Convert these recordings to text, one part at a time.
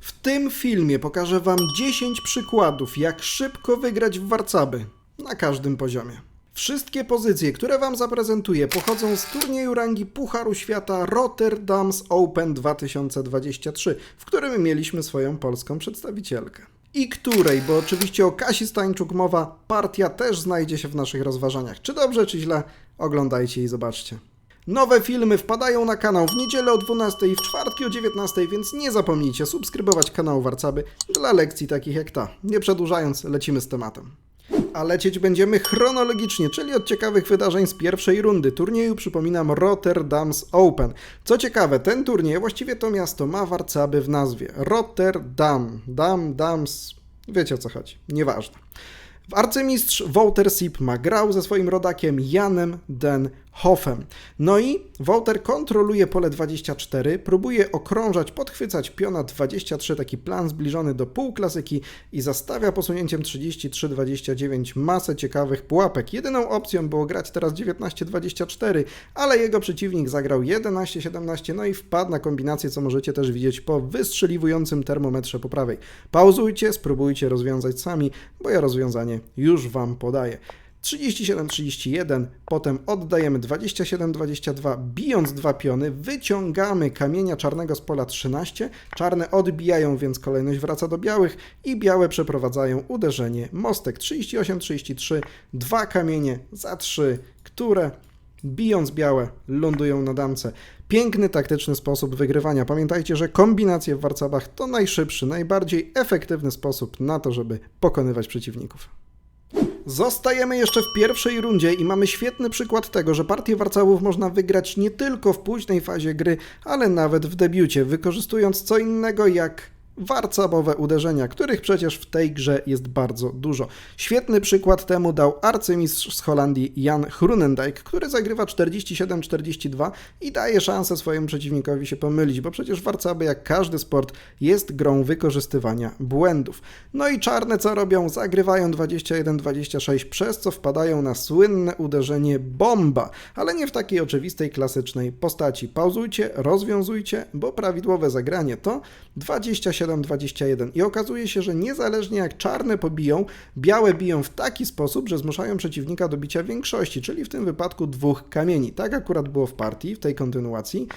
W tym filmie pokażę Wam 10 przykładów, jak szybko wygrać w warcaby na każdym poziomie. Wszystkie pozycje, które Wam zaprezentuję, pochodzą z turnieju rangi Pucharu Świata Rotterdam's Open 2023, w którym mieliśmy swoją polską przedstawicielkę. I której, bo oczywiście o Kasi Stańczuk mowa, partia też znajdzie się w naszych rozważaniach. Czy dobrze, czy źle? Oglądajcie i zobaczcie. Nowe filmy wpadają na kanał w niedzielę o 12 i w czwartki o 19, więc nie zapomnijcie subskrybować kanału Warcaby dla lekcji takich jak ta. Nie przedłużając, lecimy z tematem. A lecieć będziemy chronologicznie, czyli od ciekawych wydarzeń z pierwszej rundy turnieju, przypominam Rotterdam's Open. Co ciekawe, ten turniej, właściwie to miasto ma Warcaby w nazwie. Rotterdam, Dam, Dams, wiecie o co chodzi, nieważne. Arcymistrz Wouter Sipma grał ze swoim rodakiem Janem Den Hoffem. No i Wouter kontroluje pole 24, próbuje okrążać, podchwycać piona 23, taki plan zbliżony do półklasyki i zastawia posunięciem 33-29 masę ciekawych pułapek. Jedyną opcją było grać teraz 19-24, ale jego przeciwnik zagrał 11-17, no i wpadł na kombinację, co możecie też widzieć po wystrzeliwującym termometrze po prawej. Pauzujcie, spróbujcie rozwiązać sami, bo ja rozwiązanie już Wam podaję. 37-31, potem oddajemy 27-22, bijąc dwa piony, wyciągamy kamienia czarnego z pola 13, czarne odbijają, więc kolejność wraca do białych i białe przeprowadzają uderzenie mostek 38-33, dwa kamienie za trzy, które bijąc białe lądują na damce. Piękny taktyczny sposób wygrywania. Pamiętajcie, że kombinacje w warcabach to najszybszy, najbardziej efektywny sposób na to, żeby pokonywać przeciwników. Zostajemy jeszcze w pierwszej rundzie i mamy świetny przykład tego, że partię warcałów można wygrać nie tylko w późnej fazie gry, ale nawet w debiucie, wykorzystując co innego jak warcabowe uderzenia, których przecież w tej grze jest bardzo dużo. Świetny przykład temu dał arcymistrz z Holandii Jan Hrunendijk, który zagrywa 47-42 i daje szansę swojemu przeciwnikowi się pomylić, bo przecież warcaby jak każdy sport jest grą wykorzystywania błędów. No i czarne co robią? Zagrywają 21-26, przez co wpadają na słynne uderzenie bomba, ale nie w takiej oczywistej, klasycznej postaci. Pauzujcie, rozwiązujcie, bo prawidłowe zagranie to 27 21 i okazuje się, że niezależnie jak czarne pobiją, białe biją w taki sposób, że zmuszają przeciwnika do bicia większości, czyli w tym wypadku dwóch kamieni. Tak akurat było w partii, w tej kontynuacji.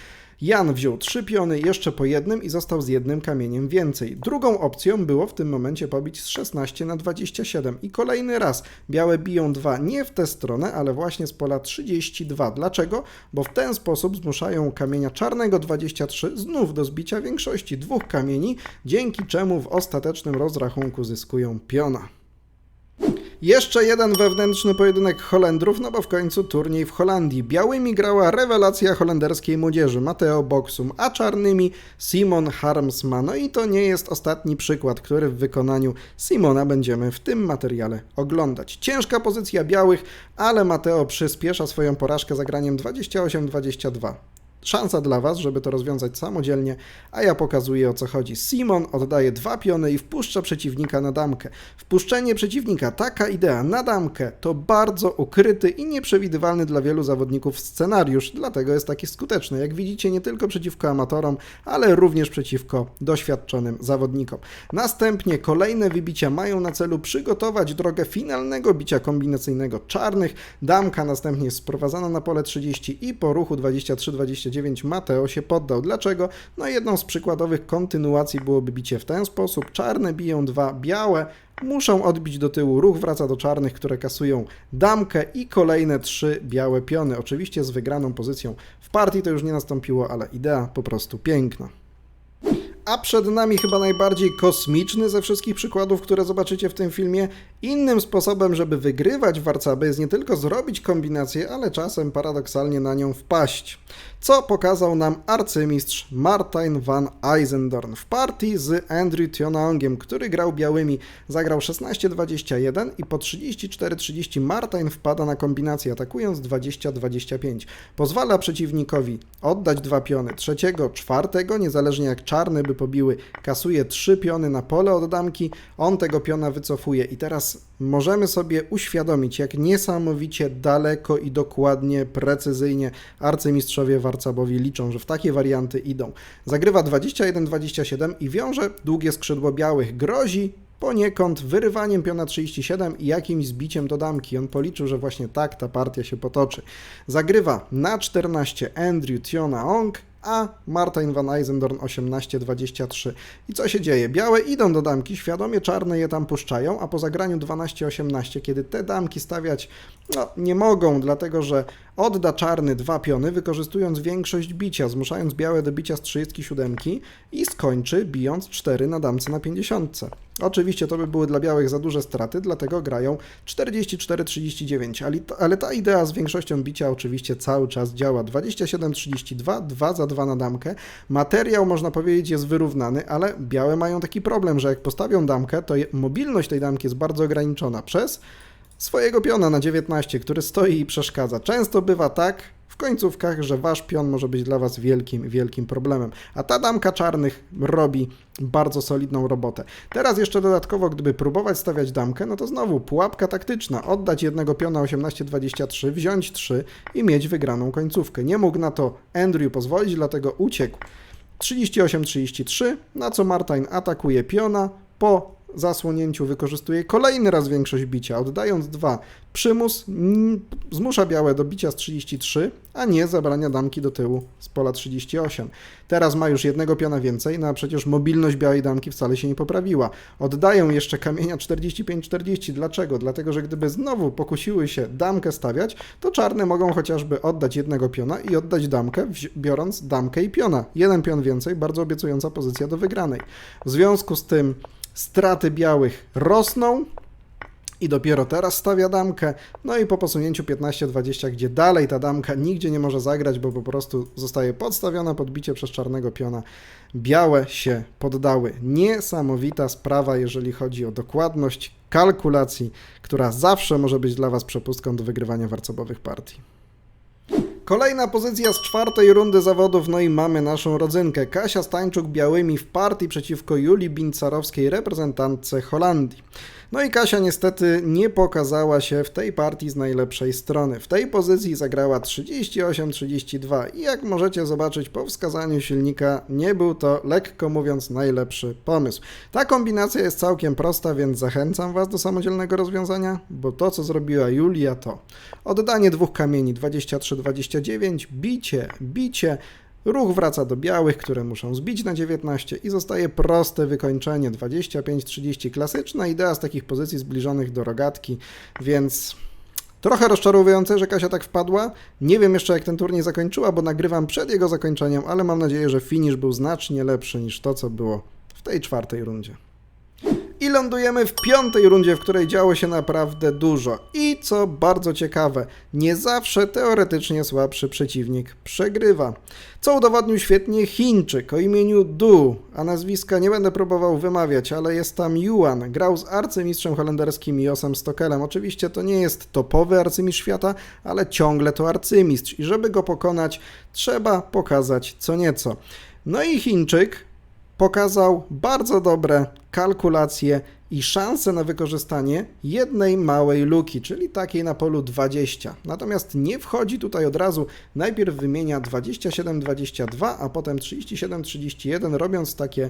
Jan wziął trzy piony jeszcze po jednym i został z jednym kamieniem więcej. Drugą opcją było w tym momencie pobić z 16 na 27 i kolejny raz białe biją dwa nie w tę stronę, ale właśnie z pola 32. Dlaczego? Bo w ten sposób zmuszają kamienia czarnego 23 znów do zbicia większości dwóch kamieni, dzięki czemu w ostatecznym rozrachunku zyskują piona. Jeszcze jeden wewnętrzny pojedynek Holendrów, no bo w końcu turniej w Holandii. Białymi grała rewelacja holenderskiej młodzieży Mateo Boxum, a czarnymi Simon Harmsma. No i to nie jest ostatni przykład, który w wykonaniu Simona będziemy w tym materiale oglądać. Ciężka pozycja białych, ale Mateo przyspiesza swoją porażkę zagraniem 28-22 szansa dla Was, żeby to rozwiązać samodzielnie, a ja pokazuję o co chodzi. Simon oddaje dwa piony i wpuszcza przeciwnika na damkę. Wpuszczenie przeciwnika, taka idea na damkę, to bardzo ukryty i nieprzewidywalny dla wielu zawodników scenariusz, dlatego jest taki skuteczny. Jak widzicie, nie tylko przeciwko amatorom, ale również przeciwko doświadczonym zawodnikom. Następnie kolejne wybicia mają na celu przygotować drogę finalnego bicia kombinacyjnego czarnych. Damka następnie jest sprowadzana na pole 30 i po ruchu 23-29 Mateo się poddał. Dlaczego? No jedną z przykładowych kontynuacji byłoby bicie w ten sposób. Czarne biją dwa białe, muszą odbić do tyłu. Ruch wraca do czarnych, które kasują damkę i kolejne trzy białe piony. Oczywiście z wygraną pozycją. W partii to już nie nastąpiło, ale idea po prostu piękna. A przed nami chyba najbardziej kosmiczny ze wszystkich przykładów, które zobaczycie w tym filmie. Innym sposobem, żeby wygrywać warcaby jest nie tylko zrobić kombinację, ale czasem paradoksalnie na nią wpaść. Co pokazał nam arcymistrz Martin van Eisendorn w partii z Andrew Tionangiem, który grał białymi. Zagrał 16-21 i po 34-30 Martin wpada na kombinację atakując 20-25. Pozwala przeciwnikowi oddać dwa piony trzeciego, czwartego, niezależnie jak czarny by pobiły, kasuje trzy piony na pole od damki, on tego piona wycofuje i teraz możemy sobie uświadomić, jak niesamowicie daleko i dokładnie, precyzyjnie arcymistrzowie Warcabowi liczą, że w takie warianty idą. Zagrywa 21-27 i wiąże długie skrzydło białych, grozi poniekąd wyrywaniem piona 37 i jakimś zbiciem do damki. On policzył, że właśnie tak ta partia się potoczy. Zagrywa na 14 Andrew Tiona Ong, a Martin van Eisendorn 18-23. I co się dzieje? Białe idą do damki, świadomie czarne je tam puszczają, a po zagraniu 12-18, kiedy te damki stawiać no, nie mogą, dlatego że odda czarny dwa piony, wykorzystując większość bicia, zmuszając białe do bicia z 37 i skończy bijąc 4 na damce na 50. Oczywiście to by były dla białych za duże straty, dlatego grają 44-39, ale, ale ta idea z większością bicia oczywiście cały czas działa. 27-32, 2 za 2 na damkę. Materiał można powiedzieć jest wyrównany, ale białe mają taki problem, że jak postawią damkę, to mobilność tej damki jest bardzo ograniczona przez swojego piona na 19, który stoi i przeszkadza. Często bywa tak w końcówkach, że wasz pion może być dla was wielkim, wielkim problemem. A ta damka czarnych robi bardzo solidną robotę. Teraz jeszcze dodatkowo, gdyby próbować stawiać damkę, no to znowu pułapka taktyczna. Oddać jednego piona 18-23, wziąć 3 i mieć wygraną końcówkę. Nie mógł na to Andrew pozwolić, dlatego uciekł 38-33, na co Martin atakuje piona po zasłonięciu wykorzystuje kolejny raz większość bicia, oddając dwa. Przymus zmusza białe do bicia z 33, a nie zabrania damki do tyłu z pola 38. Teraz ma już jednego piona więcej, no a przecież mobilność białej damki wcale się nie poprawiła. Oddają jeszcze kamienia 45-40. Dlaczego? Dlatego, że gdyby znowu pokusiły się damkę stawiać, to czarne mogą chociażby oddać jednego piona i oddać damkę, biorąc damkę i piona. Jeden pion więcej, bardzo obiecująca pozycja do wygranej. W związku z tym straty białych rosną i dopiero teraz stawia damkę. No i po posunięciu 15-20, gdzie dalej ta damka nigdzie nie może zagrać, bo po prostu zostaje podstawiona podbicie przez czarnego piona. Białe się poddały. Niesamowita sprawa, jeżeli chodzi o dokładność kalkulacji, która zawsze może być dla Was przepustką do wygrywania warcobowych partii. Kolejna pozycja z czwartej rundy zawodów, no i mamy naszą rodzynkę. Kasia Stańczuk białymi w partii przeciwko Julii Bincarowskiej, reprezentantce Holandii. No i Kasia niestety nie pokazała się w tej partii z najlepszej strony. W tej pozycji zagrała 38-32 i jak możecie zobaczyć po wskazaniu silnika, nie był to, lekko mówiąc, najlepszy pomysł. Ta kombinacja jest całkiem prosta, więc zachęcam Was do samodzielnego rozwiązania, bo to, co zrobiła Julia, to oddanie dwóch kamieni 23-29, bicie, bicie, Ruch wraca do białych, które muszą zbić na 19 i zostaje proste wykończenie 25-30. Klasyczna idea z takich pozycji zbliżonych do rogatki, więc trochę rozczarowujące, że Kasia tak wpadła. Nie wiem jeszcze jak ten turniej zakończyła, bo nagrywam przed jego zakończeniem, ale mam nadzieję, że finish był znacznie lepszy niż to, co było w tej czwartej rundzie. I lądujemy w piątej rundzie, w której działo się naprawdę dużo. I co bardzo ciekawe, nie zawsze teoretycznie słabszy przeciwnik przegrywa. Co udowodnił świetnie Chińczyk o imieniu Du, a nazwiska nie będę próbował wymawiać, ale jest tam Yuan. Grał z arcymistrzem holenderskim Josem Stokelem. Oczywiście to nie jest topowy arcymistrz świata, ale ciągle to arcymistrz i żeby go pokonać, trzeba pokazać co nieco. No i Chińczyk pokazał bardzo dobre kalkulacje i szanse na wykorzystanie jednej małej luki, czyli takiej na polu 20. Natomiast nie wchodzi tutaj od razu, najpierw wymienia 27-22, a potem 37-31, robiąc takie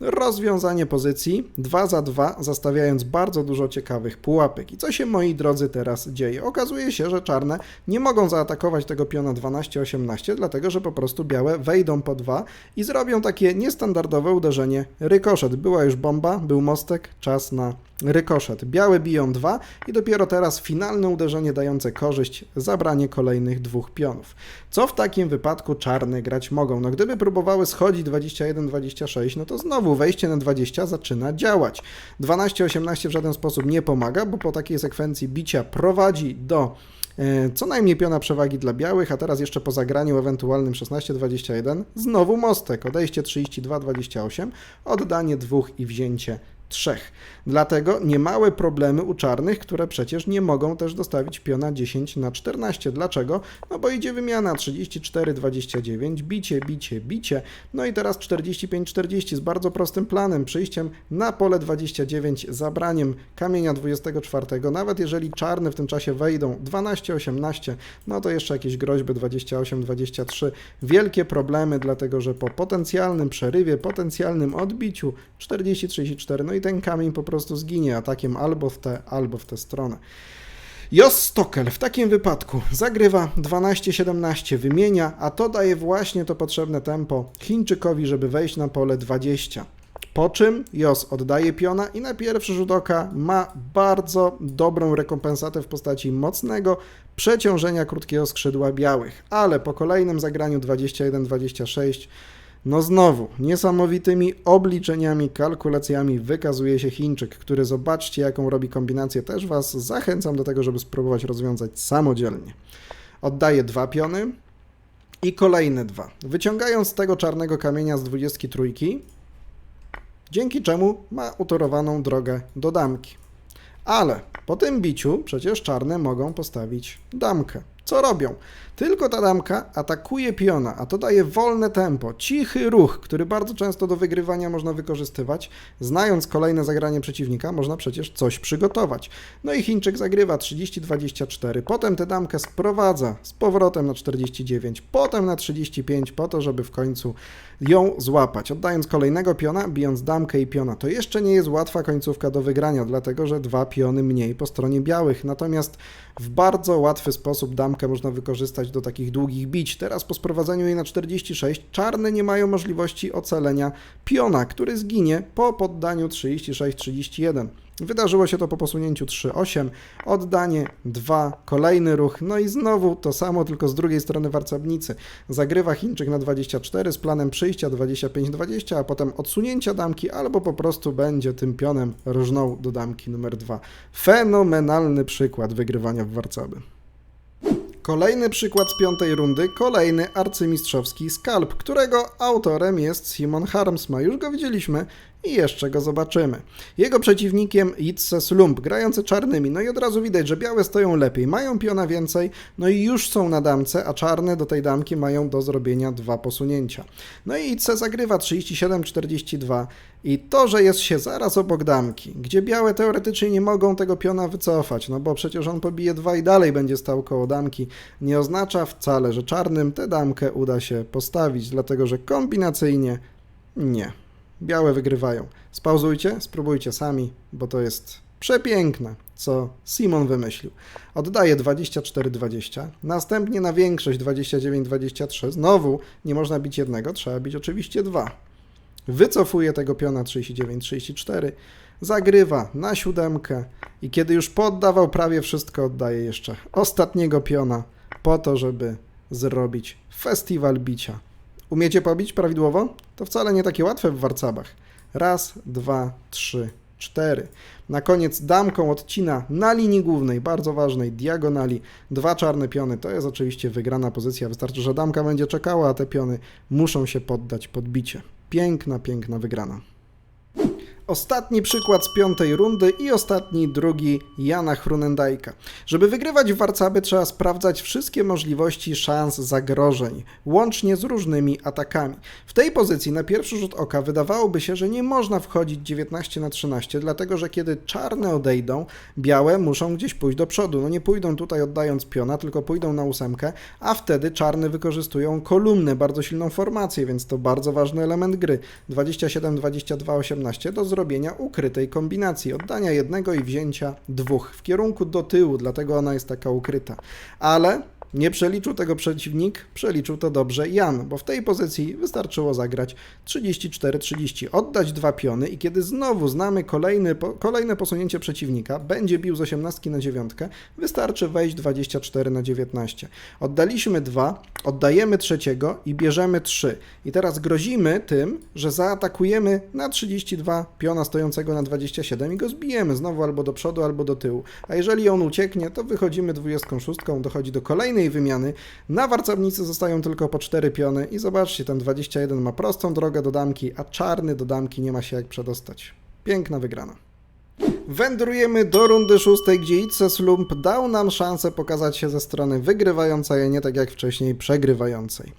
rozwiązanie pozycji 2 za 2, zastawiając bardzo dużo ciekawych pułapek. I co się, moi drodzy, teraz dzieje? Okazuje się, że czarne nie mogą zaatakować tego piona 12-18, dlatego że po prostu białe wejdą po 2 i zrobią takie niestandardowe uderzenie rykoszet. Była już bomba, był mostek, czas na rykoszet. Białe biją 2 i dopiero teraz finalne uderzenie dające korzyść, zabranie kolejnych dwóch pionów. Co w takim wypadku czarne grać mogą? No gdyby próbowały schodzić 21-26, no to znowu wejście na 20 zaczyna działać. 12-18 w żaden sposób nie pomaga, bo po takiej sekwencji bicia prowadzi do e, co najmniej piona przewagi dla białych, a teraz jeszcze po zagraniu ewentualnym 16-21 znowu mostek, odejście 32-28, oddanie dwóch i wzięcie trzech. Dlatego niemałe problemy u czarnych, które przecież nie mogą też dostawić piona 10 na 14. Dlaczego? No bo idzie wymiana 34, 29, bicie, bicie, bicie. No i teraz 45, 40 z bardzo prostym planem, przyjściem na pole 29, zabraniem kamienia 24. Nawet jeżeli czarne w tym czasie wejdą 12, 18, no to jeszcze jakieś groźby 28, 23. Wielkie problemy, dlatego że po potencjalnym przerywie, potencjalnym odbiciu 40, 34, no i ten kamień po prostu zginie atakiem albo w tę, albo w tę stronę. Jos Stockel w takim wypadku zagrywa 12-17, wymienia, a to daje właśnie to potrzebne tempo Chińczykowi, żeby wejść na pole 20. Po czym Jos oddaje piona i na pierwszy rzut oka ma bardzo dobrą rekompensatę w postaci mocnego przeciążenia krótkiego skrzydła białych, ale po kolejnym zagraniu 21-26 no znowu, niesamowitymi obliczeniami, kalkulacjami wykazuje się Chińczyk, który zobaczcie jaką robi kombinację, też Was zachęcam do tego, żeby spróbować rozwiązać samodzielnie. Oddaje dwa piony i kolejne dwa. Wyciągając tego czarnego kamienia z 23, dzięki czemu ma utorowaną drogę do damki. Ale po tym biciu przecież czarne mogą postawić damkę. Co robią? Tylko ta damka atakuje piona, a to daje wolne tempo, cichy ruch, który bardzo często do wygrywania można wykorzystywać. Znając kolejne zagranie przeciwnika, można przecież coś przygotować. No i Chińczyk zagrywa 30-24, potem tę damkę sprowadza z powrotem na 49, potem na 35, po to, żeby w końcu ją złapać. Oddając kolejnego piona, bijąc damkę i piona, to jeszcze nie jest łatwa końcówka do wygrania, dlatego że dwa piony mniej po stronie białych. Natomiast w bardzo łatwy sposób można wykorzystać do takich długich bić. Teraz po sprowadzeniu jej na 46 czarne nie mają możliwości ocalenia piona, który zginie po poddaniu 36-31. Wydarzyło się to po posunięciu 3-8, oddanie 2, kolejny ruch, no i znowu to samo, tylko z drugiej strony warcabnicy. Zagrywa Chińczyk na 24 z planem przyjścia 25-20, a potem odsunięcia damki, albo po prostu będzie tym pionem różną do damki numer 2. Fenomenalny przykład wygrywania w warcaby. Kolejny przykład z piątej rundy, kolejny arcymistrzowski skalp, którego autorem jest Simon Harmsma. Już go widzieliśmy i jeszcze go zobaczymy. Jego przeciwnikiem Itse Slump, grający czarnymi. No i od razu widać, że białe stoją lepiej, mają piona więcej, no i już są na damce, a czarne do tej damki mają do zrobienia dwa posunięcia. No i Itse zagrywa 37-42 i to, że jest się zaraz obok damki, gdzie białe teoretycznie nie mogą tego piona wycofać, no bo przecież on pobije dwa i dalej będzie stał koło damki, nie oznacza wcale, że czarnym tę damkę uda się postawić, dlatego że kombinacyjnie nie. Białe wygrywają. Spauzujcie, spróbujcie sami, bo to jest przepiękne, co Simon wymyślił. Oddaje 24-20, następnie na większość 29-23. Znowu nie można bić jednego, trzeba bić oczywiście dwa. Wycofuje tego piona 39-34, zagrywa na siódemkę i kiedy już poddawał prawie wszystko, oddaje jeszcze ostatniego piona po to, żeby zrobić festiwal bicia. Umiecie pobić prawidłowo? To wcale nie takie łatwe w warcabach. Raz, dwa, trzy, cztery. Na koniec damką odcina na linii głównej, bardzo ważnej, diagonali, dwa czarne piony. To jest oczywiście wygrana pozycja. Wystarczy, że damka będzie czekała, a te piony muszą się poddać podbicie. Piękna, piękna wygrana. Ostatni przykład z piątej rundy i ostatni, drugi Jana Hrunendajka. Żeby wygrywać w warcaby trzeba sprawdzać wszystkie możliwości szans zagrożeń, łącznie z różnymi atakami. W tej pozycji na pierwszy rzut oka wydawałoby się, że nie można wchodzić 19 na 13, dlatego że kiedy czarne odejdą, białe muszą gdzieś pójść do przodu. No nie pójdą tutaj oddając piona, tylko pójdą na ósemkę, a wtedy czarne wykorzystują kolumnę, bardzo silną formację, więc to bardzo ważny element gry. 27, 22, 18 do zrobienia ukrytej kombinacji, oddania jednego i wzięcia dwóch w kierunku do tyłu, dlatego ona jest taka ukryta. Ale nie przeliczył tego przeciwnik, przeliczył to dobrze Jan, bo w tej pozycji wystarczyło zagrać 34-30, oddać dwa piony i kiedy znowu znamy kolejny, kolejne posunięcie przeciwnika, będzie bił z 18 na 9, wystarczy wejść 24 na 19. Oddaliśmy dwa, oddajemy trzeciego i bierzemy 3. I teraz grozimy tym, że zaatakujemy na 32 piona stojącego na 27 i go zbijemy znowu albo do przodu, albo do tyłu. A jeżeli on ucieknie, to wychodzimy 26, dochodzi do kolejnej wymiany. Na warcownicy zostają tylko po 4 piony i zobaczcie, ten 21 ma prostą drogę do damki, a czarny do damki nie ma się jak przedostać. Piękna wygrana. Wędrujemy do rundy szóstej, gdzie Itse Slump dał nam szansę pokazać się ze strony wygrywającej, a nie tak jak wcześniej przegrywającej.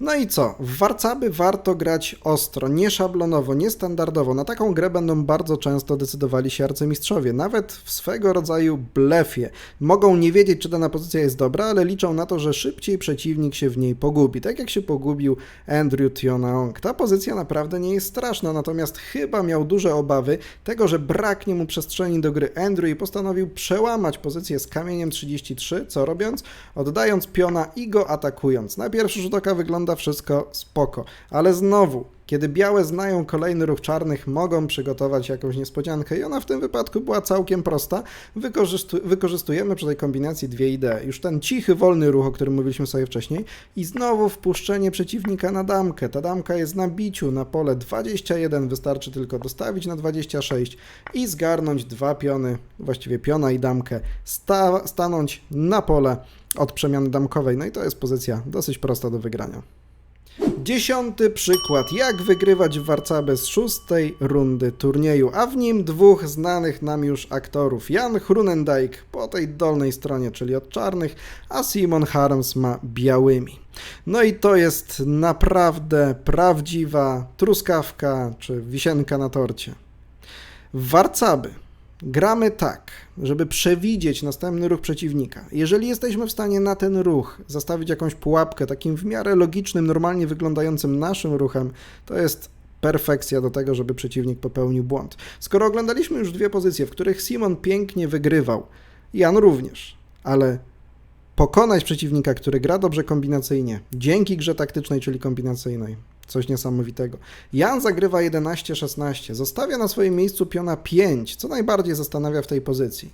No i co? W Warcaby warto grać ostro, nie szablonowo, nie standardowo. Na taką grę będą bardzo często decydowali się arcymistrzowie, nawet w swego rodzaju blefie. Mogą nie wiedzieć, czy dana pozycja jest dobra, ale liczą na to, że szybciej przeciwnik się w niej pogubi. Tak jak się pogubił Andrew Tionaong. Ta pozycja naprawdę nie jest straszna, natomiast chyba miał duże obawy tego, że braknie mu przestrzeni do gry Andrew i postanowił przełamać pozycję z kamieniem 33, co robiąc? Oddając piona i go atakując. Na pierwszy rzut oka wygląda wszystko spoko, ale znowu, kiedy białe znają kolejny ruch czarnych, mogą przygotować jakąś niespodziankę i ona w tym wypadku była całkiem prosta. Wykorzystu- wykorzystujemy przy tej kombinacji dwie idee. Już ten cichy, wolny ruch, o którym mówiliśmy sobie wcześniej i znowu wpuszczenie przeciwnika na damkę. Ta damka jest na biciu na pole 21, wystarczy tylko dostawić na 26 i zgarnąć dwa piony, właściwie piona i damkę, sta- stanąć na pole od przemiany damkowej. No i to jest pozycja dosyć prosta do wygrania. Dziesiąty przykład, jak wygrywać w Warcabe z szóstej rundy turnieju, a w nim dwóch znanych nam już aktorów. Jan Hrunendijk po tej dolnej stronie, czyli od czarnych, a Simon Harms ma białymi. No i to jest naprawdę prawdziwa truskawka czy wisienka na torcie. Warcaby gramy tak, żeby przewidzieć następny ruch przeciwnika. Jeżeli jesteśmy w stanie na ten ruch zastawić jakąś pułapkę takim w miarę logicznym, normalnie wyglądającym naszym ruchem, to jest perfekcja do tego, żeby przeciwnik popełnił błąd. Skoro oglądaliśmy już dwie pozycje, w których Simon pięknie wygrywał, Jan również, ale pokonać przeciwnika, który gra dobrze kombinacyjnie, dzięki grze taktycznej, czyli kombinacyjnej. Coś niesamowitego. Jan zagrywa 11-16, zostawia na swoim miejscu piona 5, co najbardziej zastanawia w tej pozycji.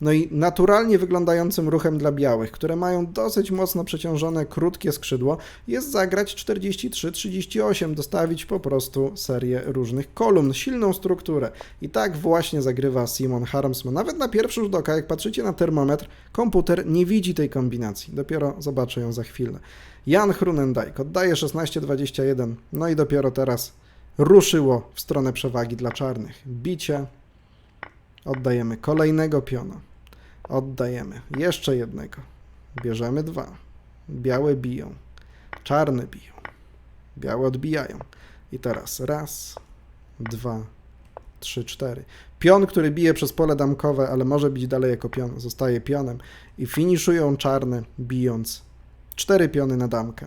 No i naturalnie wyglądającym ruchem dla białych, które mają dosyć mocno przeciążone, krótkie skrzydło, jest zagrać 43-38, dostawić po prostu serię różnych kolumn, silną strukturę. I tak właśnie zagrywa Simon Harmsman. Nawet na pierwszy rzut oka, jak patrzycie na termometr, komputer nie widzi tej kombinacji. Dopiero zobaczę ją za chwilę. Jan Hrunendijk oddaje 16-21, no i dopiero teraz ruszyło w stronę przewagi dla czarnych. Bicie, oddajemy kolejnego piona, oddajemy jeszcze jednego, bierzemy dwa, białe biją, czarne biją, białe odbijają. I teraz raz, dwa, trzy, cztery. Pion, który bije przez pole damkowe, ale może bić dalej jako pion, zostaje pionem i finiszują czarne, bijąc cztery piony na damkę.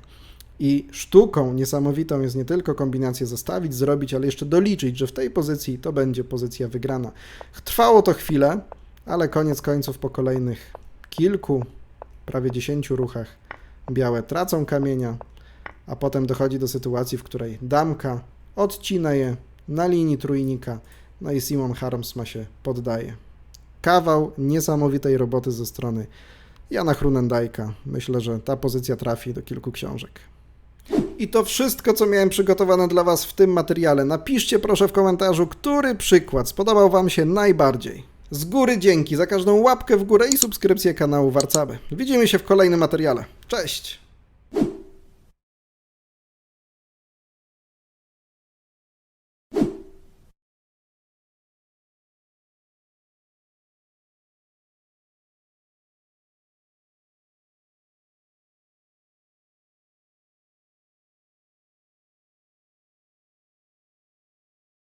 I sztuką niesamowitą jest nie tylko kombinację zostawić, zrobić, ale jeszcze doliczyć, że w tej pozycji to będzie pozycja wygrana. Trwało to chwilę, ale koniec końców po kolejnych kilku, prawie dziesięciu ruchach białe tracą kamienia, a potem dochodzi do sytuacji, w której damka odcina je na linii trójnika, no i Simon Harmsma się poddaje. Kawał niesamowitej roboty ze strony Jana Hrunendajka. Myślę, że ta pozycja trafi do kilku książek. I to wszystko, co miałem przygotowane dla Was w tym materiale. Napiszcie proszę w komentarzu, który przykład spodobał Wam się najbardziej. Z góry dzięki za każdą łapkę w górę i subskrypcję kanału Warcaby. Widzimy się w kolejnym materiale. Cześć!